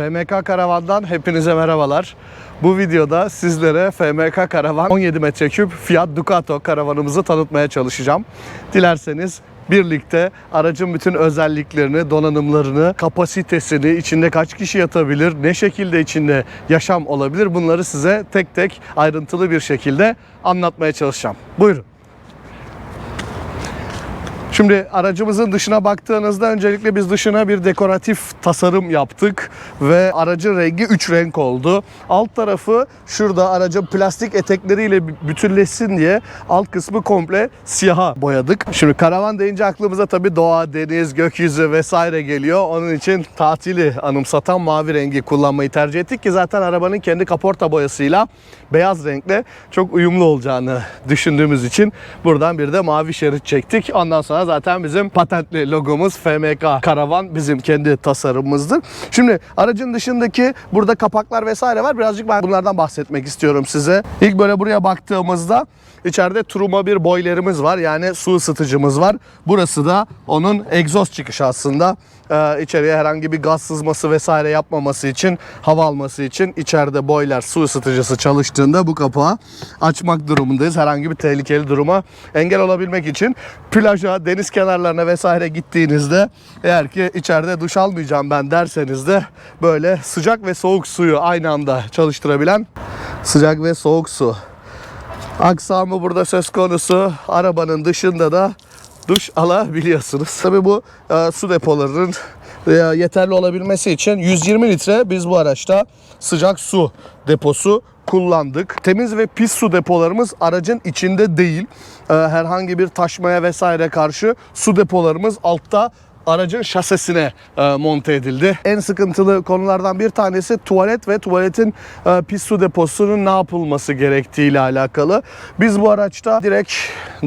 FMK Karavan'dan hepinize merhabalar. Bu videoda sizlere FMK Karavan 17 metreküp Fiat Ducato karavanımızı tanıtmaya çalışacağım. Dilerseniz birlikte aracın bütün özelliklerini, donanımlarını, kapasitesini, içinde kaç kişi yatabilir, ne şekilde içinde yaşam olabilir bunları size tek tek ayrıntılı bir şekilde anlatmaya çalışacağım. Buyurun. Şimdi aracımızın dışına baktığınızda öncelikle biz dışına bir dekoratif tasarım yaptık ve aracın rengi 3 renk oldu. Alt tarafı şurada aracın plastik etekleriyle bütünleşsin diye alt kısmı komple siyaha boyadık. Şimdi karavan deyince aklımıza tabii doğa, deniz, gökyüzü vesaire geliyor. Onun için tatili anımsatan mavi rengi kullanmayı tercih ettik ki zaten arabanın kendi kaporta boyasıyla beyaz renkle çok uyumlu olacağını düşündüğümüz için buradan bir de mavi şerit çektik. Ondan sonra zaten bizim patentli logomuz FMK Karavan bizim kendi tasarımımızdır. Şimdi aracın dışındaki burada kapaklar vesaire var. Birazcık ben bunlardan bahsetmek istiyorum size. İlk böyle buraya baktığımızda içeride turuma bir boilerimiz var. Yani su ısıtıcımız var. Burası da onun egzoz çıkışı aslında. Ee, içeriye herhangi bir gaz sızması vesaire yapmaması için, hava alması için içeride boiler su ısıtıcısı çalıştığında bu kapağı açmak durumundayız. Herhangi bir tehlikeli duruma engel olabilmek için plaja, deniz kenarlarına vesaire gittiğinizde eğer ki içeride duş almayacağım ben derseniz de böyle sıcak ve soğuk suyu aynı anda çalıştırabilen sıcak ve soğuk su aksamı burada söz konusu. Arabanın dışında da duş alabiliyorsunuz. Tabii bu e, su depolarının e, yeterli olabilmesi için 120 litre biz bu araçta sıcak su deposu kullandık. Temiz ve pis su depolarımız aracın içinde değil. E, herhangi bir taşmaya vesaire karşı su depolarımız altta aracın şasesine e, monte edildi. En sıkıntılı konulardan bir tanesi tuvalet ve tuvaletin e, pis su deposunun ne yapılması gerektiği ile alakalı. Biz bu araçta direkt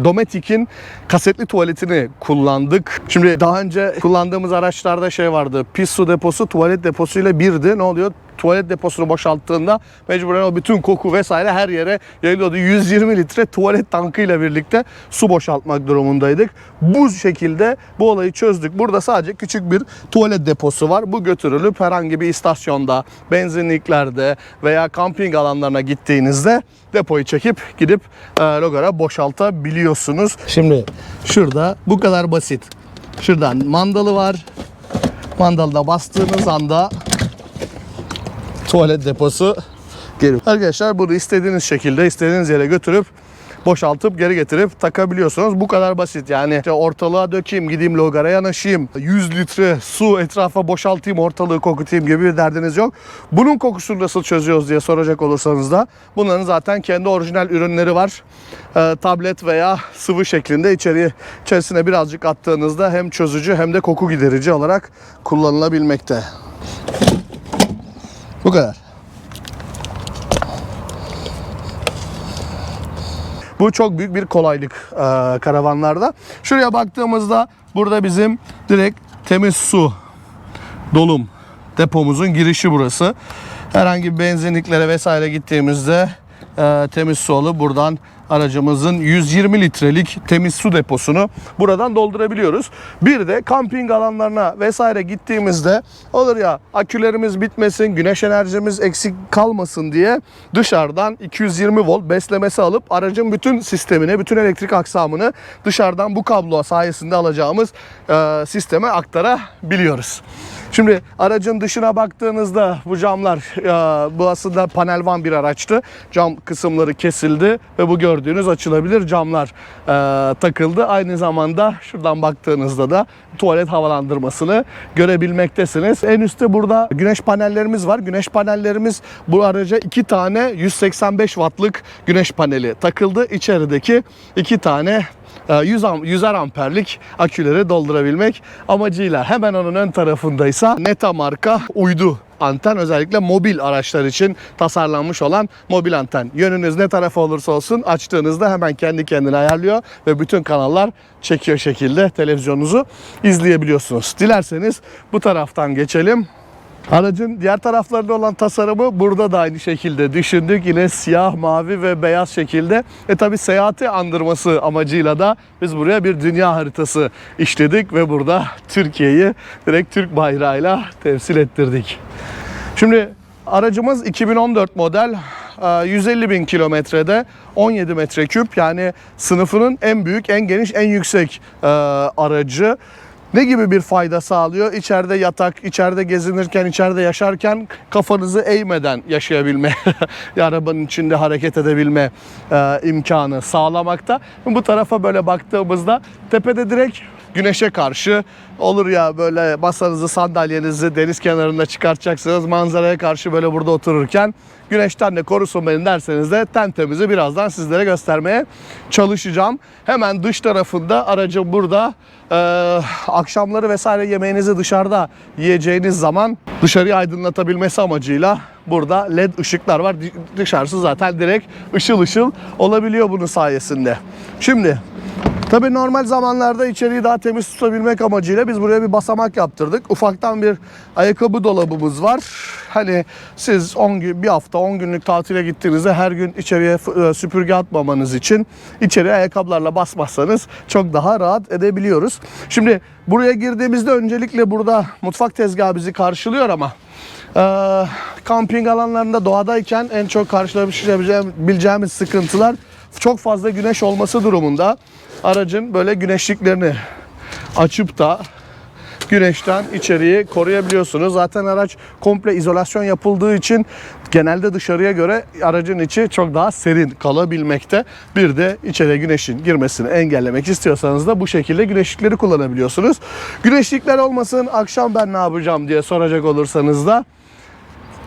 Dometic'in kasetli tuvaletini kullandık. Şimdi daha önce kullandığımız araçlarda şey vardı. Pis su deposu tuvalet deposuyla birdi. Ne oluyor? Tuvalet deposunu boşalttığında mecburen o bütün koku vesaire her yere yayılıyordu. 120 litre tuvalet tankıyla birlikte su boşaltmak durumundaydık. Bu şekilde bu olayı çözdük. Burada sadece küçük bir tuvalet deposu var. Bu götürülüp herhangi bir istasyonda, benzinliklerde veya kamping alanlarına gittiğinizde depoyu çekip gidip e, logara boşaltabiliyorsunuz. Şimdi şurada bu kadar basit. Şuradan mandalı var. Mandalına bastığınız anda tuvalet deposu geri. Arkadaşlar bunu istediğiniz şekilde istediğiniz yere götürüp boşaltıp geri getirip takabiliyorsunuz. Bu kadar basit. Yani işte ortalığa dökeyim, gideyim logara yanaşayım, 100 litre su etrafa boşaltayım, ortalığı kokutayım gibi bir derdiniz yok. Bunun kokusunu nasıl çözüyoruz diye soracak olursanız da bunların zaten kendi orijinal ürünleri var. Ee, tablet veya sıvı şeklinde içeriye içerisine birazcık attığınızda hem çözücü hem de koku giderici olarak kullanılabilmekte. Bu kadar. Bu çok büyük bir kolaylık e, karavanlarda. Şuraya baktığımızda burada bizim direkt temiz su dolum depomuzun girişi burası. Herhangi bir benzinliklere vesaire gittiğimizde e, temiz su alıp buradan aracımızın 120 litrelik temiz su deposunu buradan doldurabiliyoruz. Bir de kamping alanlarına vesaire gittiğimizde olur ya akülerimiz bitmesin, güneş enerjimiz eksik kalmasın diye dışarıdan 220 volt beslemesi alıp aracın bütün sistemine, bütün elektrik aksamını dışarıdan bu kablo sayesinde alacağımız e, sisteme aktarabiliyoruz. Şimdi aracın dışına baktığınızda bu camlar e, bu aslında panel van bir araçtı. Cam kısımları kesildi ve bu gördüğünüz açılabilir camlar e, takıldı. Aynı zamanda şuradan baktığınızda da tuvalet havalandırmasını görebilmektesiniz. En üstte burada güneş panellerimiz var. Güneş panellerimiz bu araca iki tane 185 wattlık güneş paneli takıldı. İçerideki iki tane 100 am 100'er amperlik aküleri doldurabilmek amacıyla hemen onun ön tarafındaysa Neta marka uydu anten özellikle mobil araçlar için tasarlanmış olan mobil anten. Yönünüz ne tarafa olursa olsun açtığınızda hemen kendi kendine ayarlıyor ve bütün kanallar çekiyor şekilde televizyonunuzu izleyebiliyorsunuz. Dilerseniz bu taraftan geçelim. Aracın diğer taraflarında olan tasarımı burada da aynı şekilde düşündük. Yine siyah, mavi ve beyaz şekilde. E tabi seyahati andırması amacıyla da biz buraya bir dünya haritası işledik ve burada Türkiye'yi direkt Türk bayrağıyla temsil ettirdik. Şimdi aracımız 2014 model e, 150 bin kilometrede 17 metreküp yani sınıfının en büyük, en geniş, en yüksek e, aracı. Ne gibi bir fayda sağlıyor? İçeride yatak, içeride gezinirken, içeride yaşarken kafanızı eğmeden yaşayabilme, arabanın içinde hareket edebilme e, imkanı sağlamakta. Bu tarafa böyle baktığımızda tepede direkt güneşe karşı olur ya böyle masanızı sandalyenizi deniz kenarında çıkartacaksınız manzaraya karşı böyle burada otururken güneşten de korusun beni derseniz de tentemizi birazdan sizlere göstermeye çalışacağım. Hemen dış tarafında aracım burada Ee, akşamları vesaire yemeğinizi dışarıda yiyeceğiniz zaman dışarıyı aydınlatabilmesi amacıyla burada led ışıklar var. Dışarısı zaten direkt ışıl ışıl olabiliyor bunun sayesinde. Şimdi Tabii normal zamanlarda içeriği daha temiz tutabilmek amacıyla biz buraya bir basamak yaptırdık. Ufaktan bir ayakkabı dolabımız var. Hani siz 10 gün bir hafta 10 günlük tatile gittiğinizde her gün içeriye e, süpürge atmamanız için içeriye ayakkabılarla basmazsanız çok daha rahat edebiliyoruz. Şimdi buraya girdiğimizde öncelikle burada mutfak tezgahı bizi karşılıyor ama ee, kamping alanlarında doğadayken en çok karşılaşabileceğimiz sıkıntılar çok fazla güneş olması durumunda aracın böyle güneşliklerini açıp da güneşten içeriği koruyabiliyorsunuz. Zaten araç komple izolasyon yapıldığı için genelde dışarıya göre aracın içi çok daha serin kalabilmekte. Bir de içeriye güneşin girmesini engellemek istiyorsanız da bu şekilde güneşlikleri kullanabiliyorsunuz. Güneşlikler olmasın akşam ben ne yapacağım diye soracak olursanız da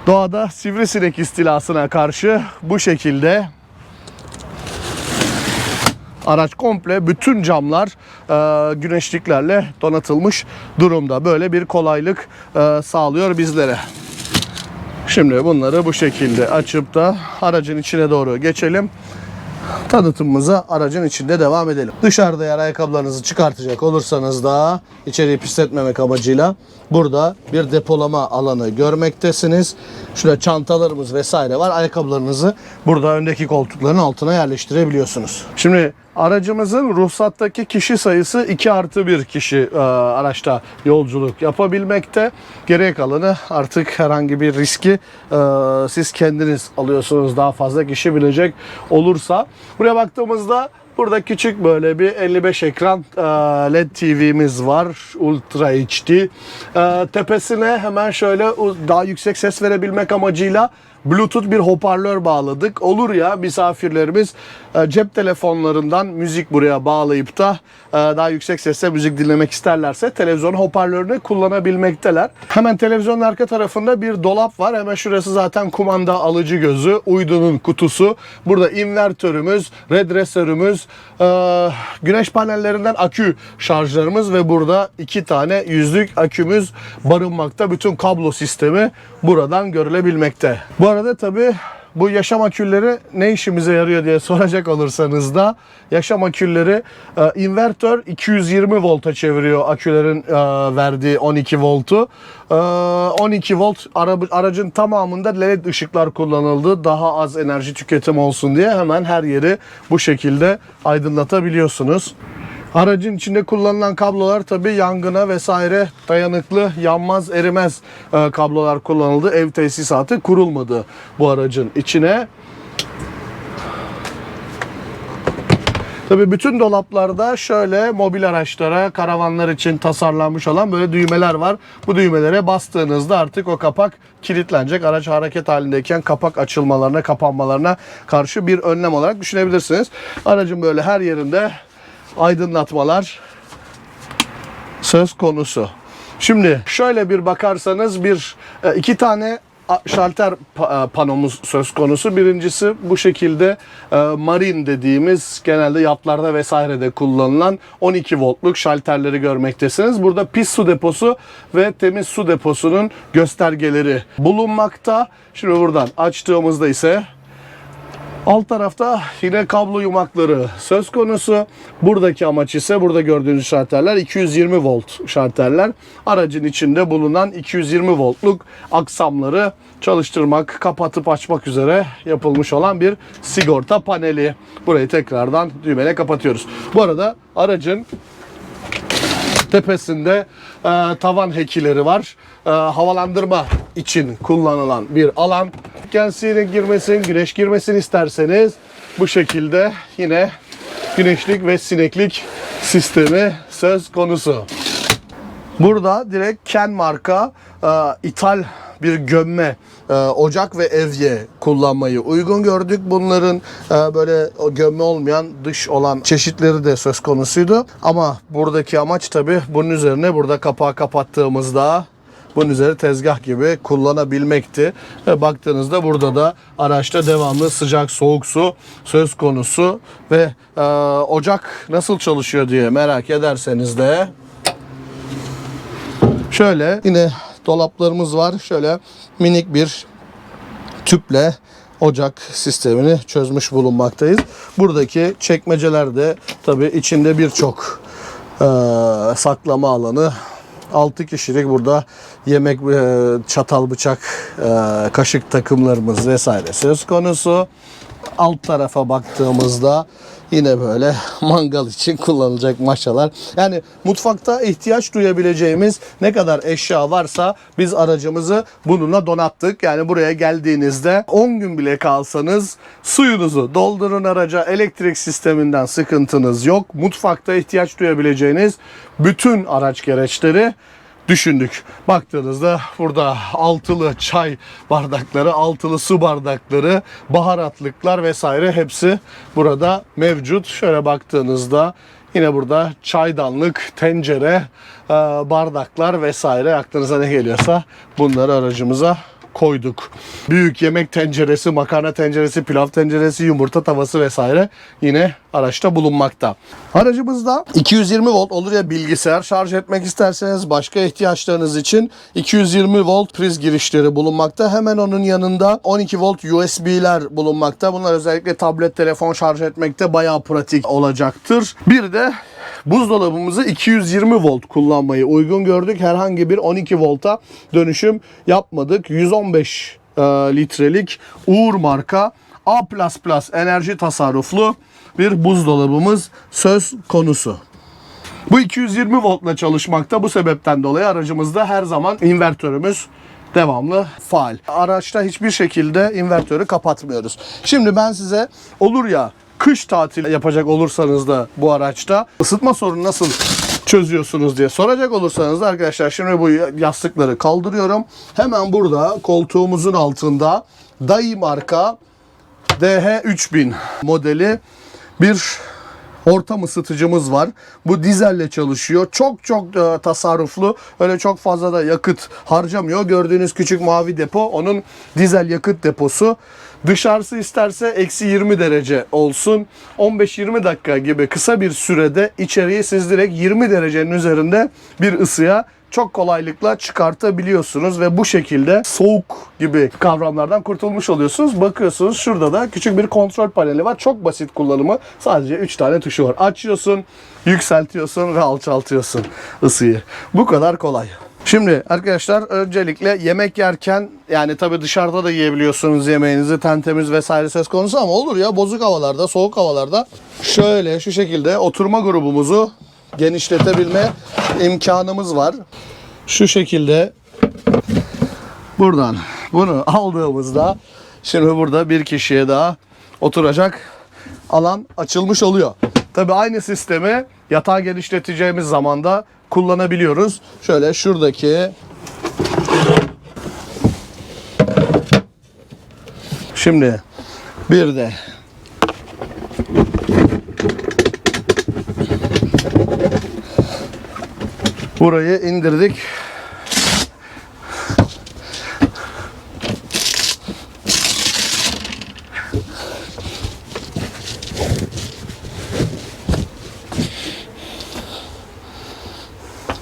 doğada sivrisinek istilasına karşı bu şekilde araç komple bütün camlar e, güneşliklerle donatılmış durumda. Böyle bir kolaylık e, sağlıyor bizlere. Şimdi bunları bu şekilde açıp da aracın içine doğru geçelim. Tanıtımımıza aracın içinde devam edelim. Dışarıda eğer ayakkabılarınızı çıkartacak olursanız da içeriği pisletmemek amacıyla burada bir depolama alanı görmektesiniz. Şurada çantalarımız vesaire var. Ayakkabılarınızı burada öndeki koltukların altına yerleştirebiliyorsunuz. Şimdi aracımızın ruhsattaki kişi sayısı 2 artı 1 kişi e, araçta yolculuk yapabilmekte. Geriye kalanı artık herhangi bir riski e, siz kendiniz alıyorsunuz daha fazla kişi binecek olursa. Buraya baktığımızda Burada küçük böyle bir 55 ekran e, LED TV'miz var. Ultra HD. E, Tepesine hemen şöyle daha yüksek ses verebilmek amacıyla Bluetooth bir hoparlör bağladık. Olur ya misafirlerimiz e, cep telefonlarından müzik buraya bağlayıp da e, daha yüksek sesle müzik dinlemek isterlerse televizyon hoparlörünü kullanabilmekteler. Hemen televizyonun arka tarafında bir dolap var. Hemen şurası zaten kumanda alıcı gözü, uydunun kutusu. Burada invertörümüz, redresörümüz, e, güneş panellerinden akü şarjlarımız ve burada iki tane yüzlük akümüz barınmakta. Bütün kablo sistemi buradan görülebilmekte. Bu arada tabii bu yaşam akülleri ne işimize yarıyor diye soracak olursanız da yaşam akülleri e, invertör 220 volta çeviriyor akülerin e, verdiği 12 voltu. E, 12 volt ara- aracın tamamında led ışıklar kullanıldı. Daha az enerji tüketimi olsun diye hemen her yeri bu şekilde aydınlatabiliyorsunuz. Aracın içinde kullanılan kablolar tabi yangına vesaire dayanıklı, yanmaz, erimez e, kablolar kullanıldı. Ev tesisatı kurulmadı bu aracın içine. Tabii bütün dolaplarda şöyle mobil araçlara, karavanlar için tasarlanmış olan böyle düğmeler var. Bu düğmelere bastığınızda artık o kapak kilitlenecek. Araç hareket halindeyken kapak açılmalarına, kapanmalarına karşı bir önlem olarak düşünebilirsiniz. Aracın böyle her yerinde aydınlatmalar söz konusu. Şimdi şöyle bir bakarsanız bir e, iki tane şalter e, panomuz söz konusu. Birincisi bu şekilde e, marin dediğimiz genelde yatlarda vesairede kullanılan 12 voltluk şalterleri görmektesiniz. Burada pis su deposu ve temiz su deposunun göstergeleri bulunmakta. Şimdi buradan açtığımızda ise Alt tarafta yine kablo yumakları söz konusu. Buradaki amaç ise burada gördüğünüz şarterler 220 volt şarterler. Aracın içinde bulunan 220 voltluk aksamları çalıştırmak, kapatıp açmak üzere yapılmış olan bir sigorta paneli. Burayı tekrardan düğmeyle kapatıyoruz. Bu arada aracın tepesinde e, tavan hekileri var. E, havalandırma için kullanılan bir alan. Kendisine girmesin, güneş girmesin isterseniz bu şekilde yine güneşlik ve sineklik sistemi söz konusu. Burada direkt Ken marka e, ithal bir gömme e, ocak ve evye kullanmayı uygun gördük. Bunların e, böyle gömme olmayan dış olan çeşitleri de söz konusuydu. Ama buradaki amaç tabi bunun üzerine burada kapağı kapattığımızda bunun üzeri tezgah gibi kullanabilmekti. Ve baktığınızda burada da araçta devamlı sıcak soğuk su söz konusu ve e, ocak nasıl çalışıyor diye merak ederseniz de Şöyle yine dolaplarımız var. Şöyle minik bir tüple ocak sistemini çözmüş bulunmaktayız. Buradaki çekmeceler de tabii içinde birçok eee, saklama alanı 6 kişilik burada yemek eee, çatal bıçak eee, kaşık takımlarımız vesaire söz konusu. Alt tarafa baktığımızda yine böyle mangal için kullanılacak maşalar. Yani mutfakta ihtiyaç duyabileceğimiz ne kadar eşya varsa biz aracımızı bununla donattık. Yani buraya geldiğinizde 10 gün bile kalsanız suyunuzu doldurun araca. Elektrik sisteminden sıkıntınız yok. Mutfakta ihtiyaç duyabileceğiniz bütün araç gereçleri düşündük. Baktığınızda burada altılı çay bardakları, altılı su bardakları, baharatlıklar vesaire hepsi burada mevcut. Şöyle baktığınızda yine burada çaydanlık, tencere, e, bardaklar vesaire aklınıza ne geliyorsa bunları aracımıza koyduk. Büyük yemek tenceresi, makarna tenceresi, pilav tenceresi, yumurta tavası vesaire yine araçta bulunmakta. Aracımızda 220 volt olur ya bilgisayar şarj etmek isterseniz başka ihtiyaçlarınız için 220 volt priz girişleri bulunmakta. Hemen onun yanında 12 volt USB'ler bulunmakta. Bunlar özellikle tablet, telefon şarj etmekte bayağı pratik olacaktır. Bir de buzdolabımızı 220 volt kullanmayı uygun gördük. Herhangi bir 12 volta dönüşüm yapmadık. 115 e, litrelik Uğur marka A++ enerji tasarruflu bir buzdolabımız söz konusu. Bu 220 voltla çalışmakta. Bu sebepten dolayı aracımızda her zaman invertörümüz devamlı faal. Araçta hiçbir şekilde invertörü kapatmıyoruz. Şimdi ben size olur ya kış tatili yapacak olursanız da bu araçta ısıtma sorunu nasıl çözüyorsunuz diye soracak olursanız da arkadaşlar şimdi bu yastıkları kaldırıyorum. Hemen burada koltuğumuzun altında Dai marka DH3000 modeli bir ortam ısıtıcımız var. Bu dizelle çalışıyor. Çok çok e, tasarruflu. Öyle çok fazla da yakıt harcamıyor. Gördüğünüz küçük mavi depo onun dizel yakıt deposu. Dışarısı isterse eksi 20 derece olsun. 15-20 dakika gibi kısa bir sürede içeriği siz direkt 20 derecenin üzerinde bir ısıya çok kolaylıkla çıkartabiliyorsunuz ve bu şekilde soğuk gibi kavramlardan kurtulmuş oluyorsunuz. Bakıyorsunuz şurada da küçük bir kontrol paneli var. Çok basit kullanımı. Sadece 3 tane tuşu var. Açıyorsun, yükseltiyorsun ve alçaltıyorsun ısıyı. Bu kadar kolay. Şimdi arkadaşlar öncelikle yemek yerken yani tabii dışarıda da yiyebiliyorsunuz yemeğinizi tentemiz vesaire söz konusu ama olur ya bozuk havalarda soğuk havalarda şöyle şu şekilde oturma grubumuzu genişletebilme imkanımız var. Şu şekilde buradan bunu aldığımızda şimdi burada bir kişiye daha oturacak alan açılmış oluyor. Tabi aynı sistemi yatağı genişleteceğimiz zaman da kullanabiliyoruz. Şöyle şuradaki Şimdi bir de burayı indirdik.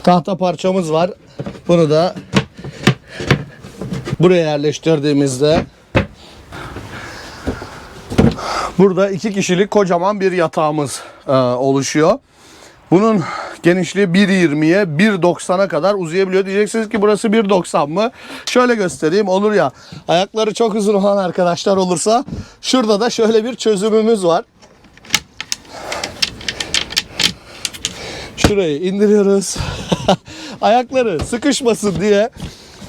Tahta parçamız var. Bunu da buraya yerleştirdiğimizde burada iki kişilik kocaman bir yatağımız e, oluşuyor. Bunun genişliği 1.20'ye 1.90'a kadar uzayabiliyor. Diyeceksiniz ki burası 1.90 mı? Şöyle göstereyim olur ya ayakları çok uzun olan arkadaşlar olursa şurada da şöyle bir çözümümüz var. Şurayı indiriyoruz. Ayakları sıkışmasın diye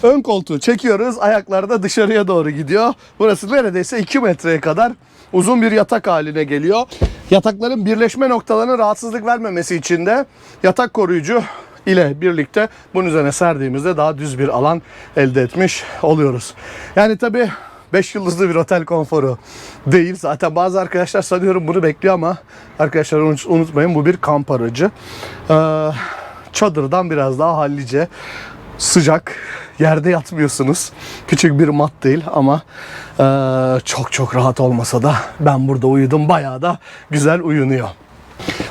Ön koltuğu çekiyoruz. Ayaklar da dışarıya doğru gidiyor. Burası neredeyse 2 metreye kadar uzun bir yatak haline geliyor. Yatakların birleşme noktalarına rahatsızlık vermemesi için de yatak koruyucu ile birlikte bunun üzerine serdiğimizde daha düz bir alan elde etmiş oluyoruz. Yani tabii 5 yıldızlı bir otel konforu değil. Zaten bazı arkadaşlar sanıyorum bunu bekliyor ama arkadaşlar unut- unutmayın bu bir kamp aracı. Ee, çadırdan biraz daha hallice sıcak yerde yatmıyorsunuz. Küçük bir mat değil ama eee, çok çok rahat olmasa da ben burada uyudum. Bayağı da güzel uyunuyor.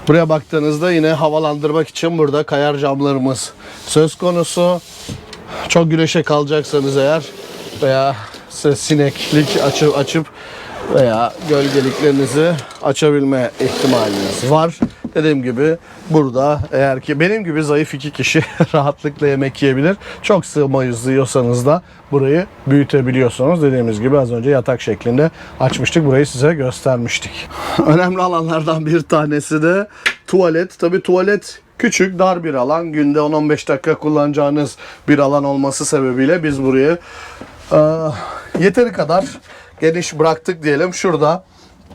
Buraya baktığınızda yine havalandırmak için burada kayar camlarımız söz konusu. Çok güneşe kalacaksanız eğer veya sineklik açıp açıp veya gölgeliklerinizi açabilme ihtimaliniz var. Dediğim gibi burada eğer ki benim gibi zayıf iki kişi rahatlıkla yemek yiyebilir. Çok sığmayız diyorsanız da burayı büyütebiliyorsunuz. Dediğimiz gibi az önce yatak şeklinde açmıştık. Burayı size göstermiştik. Önemli alanlardan bir tanesi de tuvalet. Tabi tuvalet küçük dar bir alan. Günde 10-15 dakika kullanacağınız bir alan olması sebebiyle biz burayı e, yeteri kadar geniş bıraktık diyelim. Şurada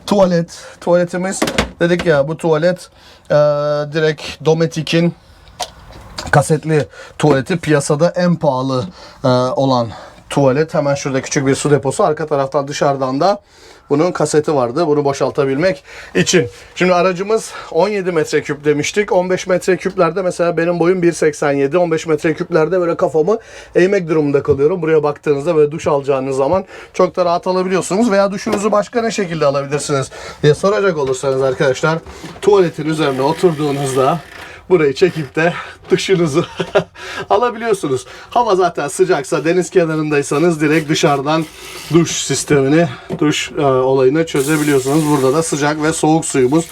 tuvalet. Tuvaletimiz dedik ya bu tuvalet e, direkt Dometic'in kasetli tuvaleti piyasada en pahalı e, olan tuvalet. Hemen şurada küçük bir su deposu. Arka taraftan dışarıdan da bunun kaseti vardı. Bunu boşaltabilmek için. Şimdi aracımız 17 metreküp demiştik. 15 metreküplerde mesela benim boyum 1.87. 15 metreküplerde böyle kafamı eğmek durumunda kalıyorum. Buraya baktığınızda böyle duş alacağınız zaman çok da rahat alabiliyorsunuz. Veya duşunuzu başka ne şekilde alabilirsiniz diye soracak olursanız arkadaşlar tuvaletin üzerine oturduğunuzda burayı çekip de duşunuzu alabiliyorsunuz. Hava zaten sıcaksa deniz kenarındaysanız direkt dışarıdan duş sistemini, duş e, olayını çözebiliyorsunuz. Burada da sıcak ve soğuk suyumuz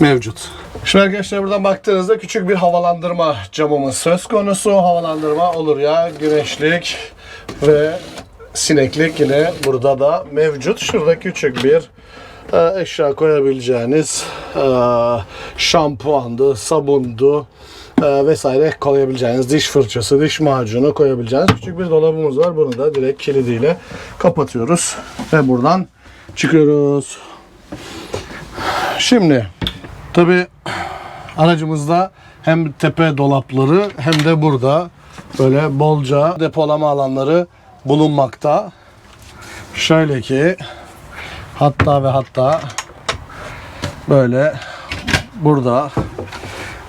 mevcut. Şimdi arkadaşlar buradan baktığınızda küçük bir havalandırma camımız söz konusu. Havalandırma olur ya güneşlik ve sineklik yine burada da mevcut. Şurada küçük bir eşya koyabileceğiniz e, şampuandı, sabundu e, vesaire koyabileceğiniz diş fırçası, diş macunu koyabileceğiniz küçük bir dolabımız var. Bunu da direkt kilidiyle kapatıyoruz ve buradan çıkıyoruz. Şimdi tabi aracımızda hem tepe dolapları hem de burada böyle bolca depolama alanları bulunmakta. Şöyle ki hatta ve hatta böyle burada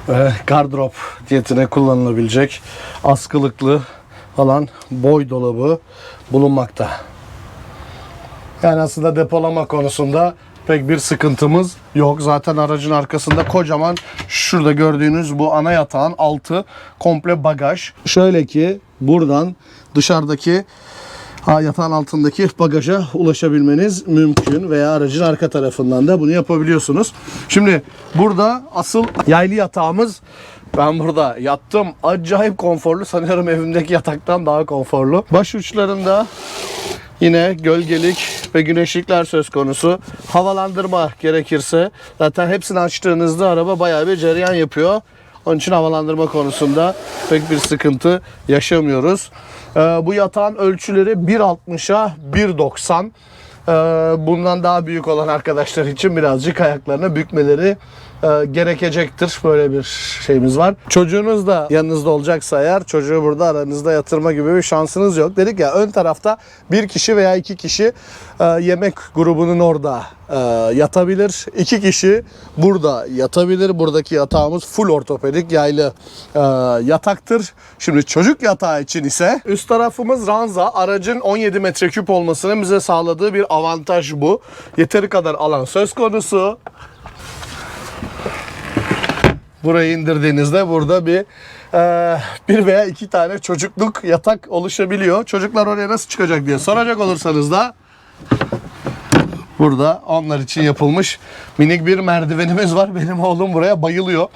e, gardırop diyetine kullanılabilecek askılıklı falan boy dolabı bulunmakta. Yani aslında depolama konusunda pek bir sıkıntımız yok. Zaten aracın arkasında kocaman şurada gördüğünüz bu ana yatağın altı komple bagaj. Şöyle ki buradan dışarıdaki yatağın altındaki bagaja ulaşabilmeniz mümkün veya aracın arka tarafından da bunu yapabiliyorsunuz. Şimdi burada asıl yaylı yatağımız ben burada yattım. Acayip konforlu. Sanıyorum evimdeki yataktan daha konforlu. Baş uçlarında Yine gölgelik ve güneşlikler söz konusu. Havalandırma gerekirse zaten hepsini açtığınızda araba bayağı bir cereyan yapıyor. Onun için havalandırma konusunda pek bir sıkıntı yaşamıyoruz. Ee, bu yatağın ölçüleri 1.60'a 1.90. Ee, bundan daha büyük olan arkadaşlar için birazcık ayaklarını bükmeleri e, gerekecektir. Böyle bir şeyimiz var. Çocuğunuz da yanınızda olacaksa eğer çocuğu burada aranızda yatırma gibi bir şansınız yok. Dedik ya ön tarafta bir kişi veya iki kişi e, yemek grubunun orada e, yatabilir. İki kişi burada yatabilir. Buradaki yatağımız full ortopedik yaylı e, yataktır. Şimdi çocuk yatağı için ise üst tarafımız ranza. Aracın 17 metreküp olmasının bize sağladığı bir avantaj bu. Yeteri kadar alan söz konusu. Burayı indirdiğinizde burada bir e, bir veya iki tane çocukluk yatak oluşabiliyor. Çocuklar oraya nasıl çıkacak diye soracak olursanız da burada onlar için yapılmış minik bir merdivenimiz var. Benim oğlum buraya bayılıyor.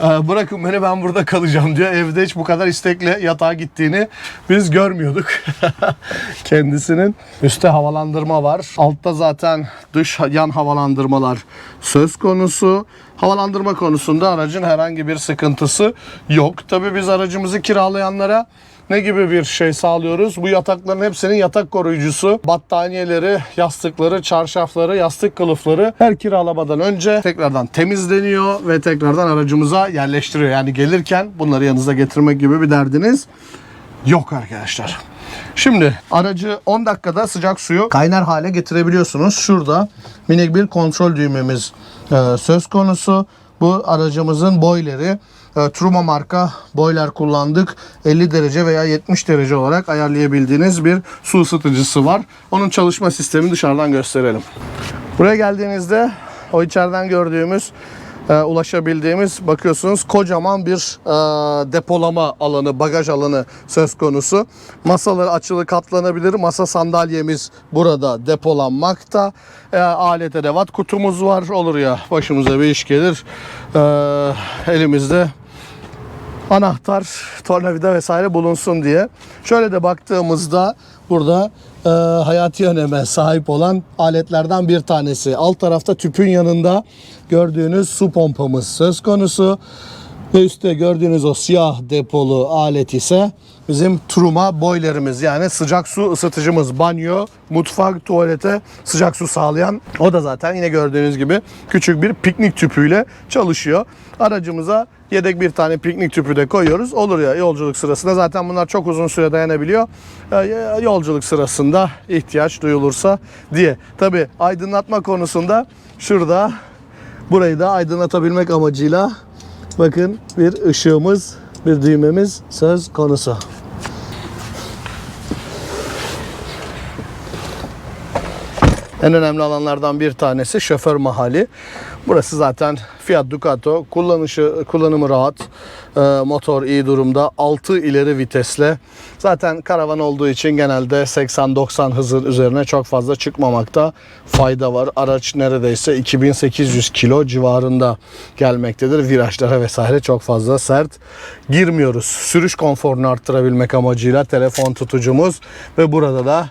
E, bırakın beni ben burada kalacağım diyor. Evde hiç bu kadar istekle yatağa gittiğini biz görmüyorduk. Kendisinin üstte havalandırma var. Altta zaten dış yan havalandırmalar söz konusu. Havalandırma konusunda aracın herhangi bir sıkıntısı yok. Tabii biz aracımızı kiralayanlara ne gibi bir şey sağlıyoruz? Bu yatakların hepsinin yatak koruyucusu, battaniyeleri, yastıkları, çarşafları, yastık kılıfları her kiralamadan önce tekrardan temizleniyor ve tekrardan aracımıza yerleştiriyor. Yani gelirken bunları yanınıza getirmek gibi bir derdiniz yok arkadaşlar. Şimdi aracı 10 dakikada sıcak suyu kaynar hale getirebiliyorsunuz. Şurada minik bir kontrol düğmemiz e, söz konusu. Bu aracımızın boyları e, Truma marka boiler kullandık. 50 derece veya 70 derece olarak ayarlayabildiğiniz bir su ısıtıcısı var. Onun çalışma sistemini dışarıdan gösterelim. Buraya geldiğinizde o içeriden gördüğümüz e, ulaşabildiğimiz bakıyorsunuz kocaman bir e, depolama alanı, bagaj alanı söz konusu. Masaları açılı katlanabilir. Masa sandalyemiz burada depolanmakta. E, alet edevat kutumuz var. Olur ya başımıza bir iş gelir. E, elimizde anahtar, tornavida vesaire bulunsun diye. Şöyle de baktığımızda burada e, hayati öneme sahip olan aletlerden bir tanesi. Alt tarafta tüpün yanında gördüğünüz su pompamız söz konusu. Ve üstte gördüğünüz o siyah depolu alet ise bizim Truma boilerimiz yani sıcak su ısıtıcımız. Banyo, mutfak, tuvalete sıcak su sağlayan. O da zaten yine gördüğünüz gibi küçük bir piknik tüpüyle çalışıyor. Aracımıza yedek bir tane piknik tüpü de koyuyoruz. Olur ya yolculuk sırasında zaten bunlar çok uzun süre dayanabiliyor. Ee, Yolculuk sırasında ihtiyaç duyulursa diye. Tabi aydınlatma konusunda şurada burayı da aydınlatabilmek amacıyla bakın bir ışığımız, bir düğmemiz söz konusu. En önemli alanlardan bir tanesi şoför mahalli. Burası zaten Fiat Ducato. Kullanışı, kullanımı rahat. Ee, motor iyi durumda. 6 ileri vitesle. Zaten karavan olduğu için genelde 80-90 hızın üzerine çok fazla çıkmamakta fayda var. Araç neredeyse 2800 kilo civarında gelmektedir. Virajlara vesaire çok fazla sert girmiyoruz. Sürüş konforunu arttırabilmek amacıyla telefon tutucumuz ve burada da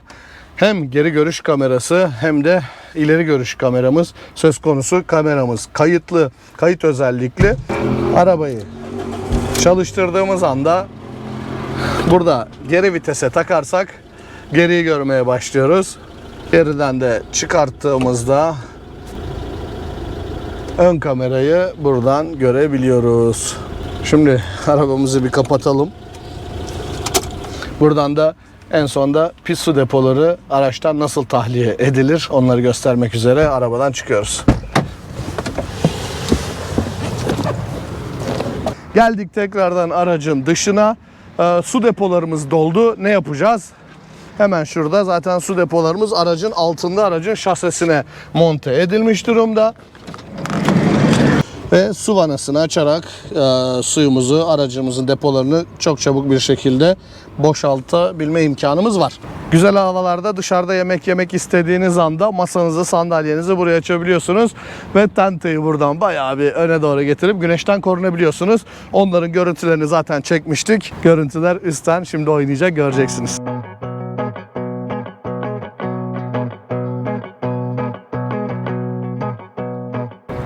hem geri görüş kamerası hem de ileri görüş kameramız söz konusu kameramız kayıtlı kayıt özellikli arabayı çalıştırdığımız anda burada geri vitese takarsak geriyi görmeye başlıyoruz. Geriden de çıkarttığımızda ön kamerayı buradan görebiliyoruz. Şimdi arabamızı bir kapatalım. Buradan da en sonda pis su depoları araçtan nasıl tahliye edilir onları göstermek üzere arabadan çıkıyoruz. Geldik tekrardan aracın dışına. Ee, su depolarımız doldu. Ne yapacağız? Hemen şurada zaten su depolarımız aracın altında aracın şasesine monte edilmiş durumda. Ve su vanasını açarak e, suyumuzu, aracımızın depolarını çok çabuk bir şekilde boşaltabilme imkanımız var. Güzel havalarda dışarıda yemek yemek istediğiniz anda masanızı, sandalyenizi buraya açabiliyorsunuz. Ve tenteyi buradan bayağı bir öne doğru getirip güneşten korunabiliyorsunuz. Onların görüntülerini zaten çekmiştik. Görüntüler üstten şimdi oynayacak göreceksiniz.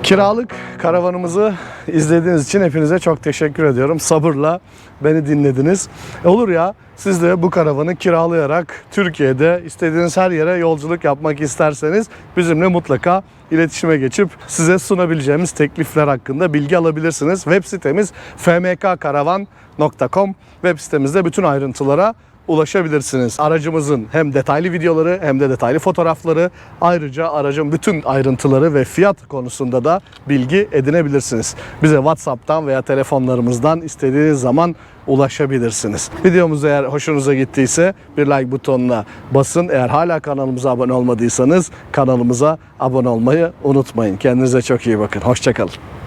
Kiralık karavanımızı izlediğiniz için hepinize çok teşekkür ediyorum. Sabırla beni dinlediniz. E olur ya siz de bu karavanı kiralayarak Türkiye'de istediğiniz her yere yolculuk yapmak isterseniz bizimle mutlaka iletişime geçip size sunabileceğimiz teklifler hakkında bilgi alabilirsiniz. Web sitemiz fmkkaravan.com web sitemizde bütün ayrıntılara ulaşabilirsiniz. Aracımızın hem detaylı videoları hem de detaylı fotoğrafları ayrıca aracın bütün ayrıntıları ve fiyat konusunda da bilgi edinebilirsiniz. Bize WhatsApp'tan veya telefonlarımızdan istediğiniz zaman ulaşabilirsiniz. Videomuz eğer hoşunuza gittiyse bir like butonuna basın. Eğer hala kanalımıza abone olmadıysanız kanalımıza abone olmayı unutmayın. Kendinize çok iyi bakın. Hoşçakalın.